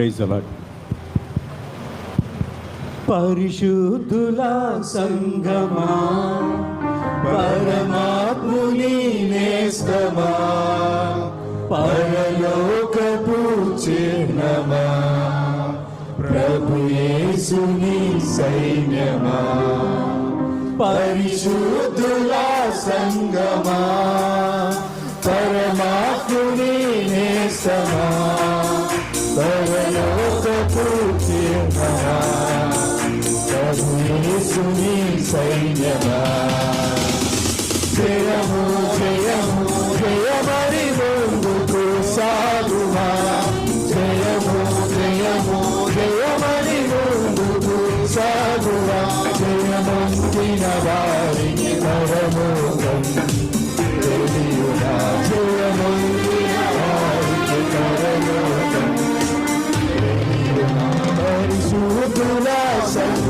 Praise allot పరిశుద్ధుల సంగమా పరమాత్ముని నేస్తమా పరలోకపు చిహ్నమా ప్రభుయేసుని సైన్యమా పరిశుద్ధుల సంగమా పరమాత్ముని నేస్తమా. యేసుని సైన్యమా జయము జయము జయమరి ముందుకు సాగుమా జయము జయము జయమరి ముందుకు సాగుమా జయమందిన వారికి పరమోగం తెలియునా జయమందిన వారికి పరమోగం తెలియునా పరిశుద్ధుల సంగమా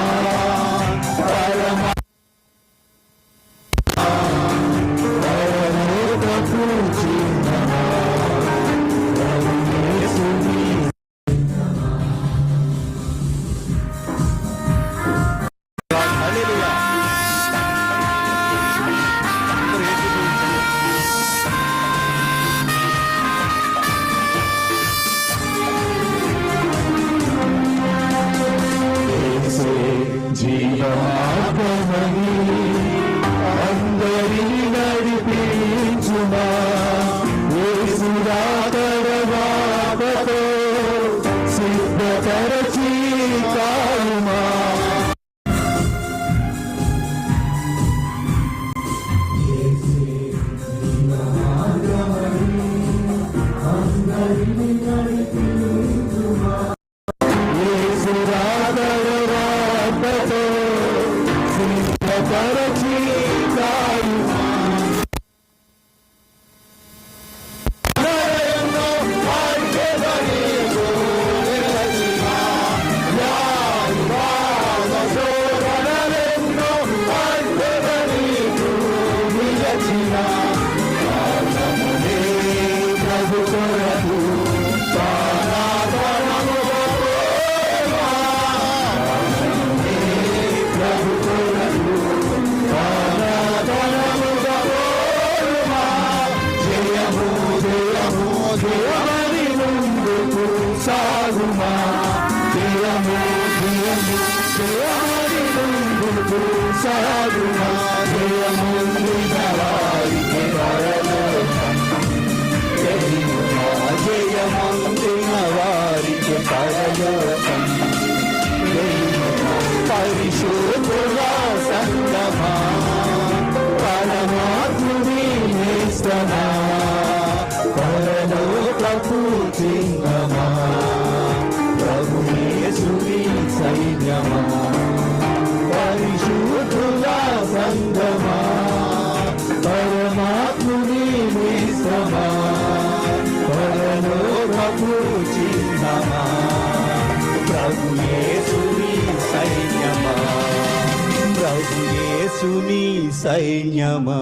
Yeah. చేశాడు నా జయముంది నవాయికి పరలోకం జయముంది నవారికి పరలోకం పరిశోధ సమా పరలోకపు చిహ్నమా ప్రభుయేసుని సైన్యమా? ప్రభుయేసుని సైన్యమా?